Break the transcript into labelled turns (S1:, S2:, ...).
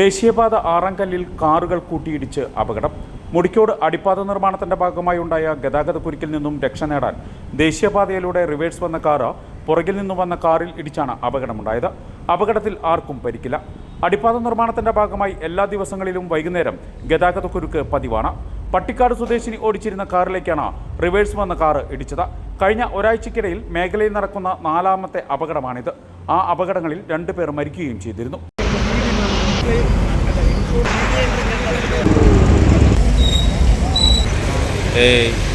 S1: ദേശീയപാത ആറാം കല്ലിൽ കാറുകൾ കൂട്ടിയിടിച്ച് അപകടം. മുടിക്കോട് അടിപ്പാത നിർമ്മാണത്തിന്റെ ഭാഗമായി ഉണ്ടായ ഗതാഗത കുരുക്കിൽ നിന്നും രക്ഷ നേടാൻ ദേശീയപാതയിലൂടെ റിവേഴ്സ് വന്ന കാറ് പുറകിൽ നിന്നും വന്ന കാറിൽ ഇടിച്ചാണ് അപകടമുണ്ടായത്. അപകടത്തിൽ ആർക്കും പരിക്കില്ല. അടിപ്പാത നിർമ്മാണത്തിന്റെ ഭാഗമായി എല്ലാ ദിവസങ്ങളിലും വൈകുന്നേരം ഗതാഗത കുരുക്ക് പതിവാണ്. പട്ടിക്കാട് സ്വദേശിനി ഓടിച്ചിരുന്ന കാറിലേക്കാണ് റിവേഴ്സ് വന്ന കാറ് ഇടിച്ചത്. കഴിഞ്ഞ ഒരാഴ്ചക്കിടയിൽ മേഖലയിൽ നടക്കുന്ന നാലാമത്തെ അപകടമാണിത്. ആ അപകടങ്ങളിൽ രണ്ടുപേർ മരിക്കുകയും ചെയ്തിരുന്നു.
S2: Hey.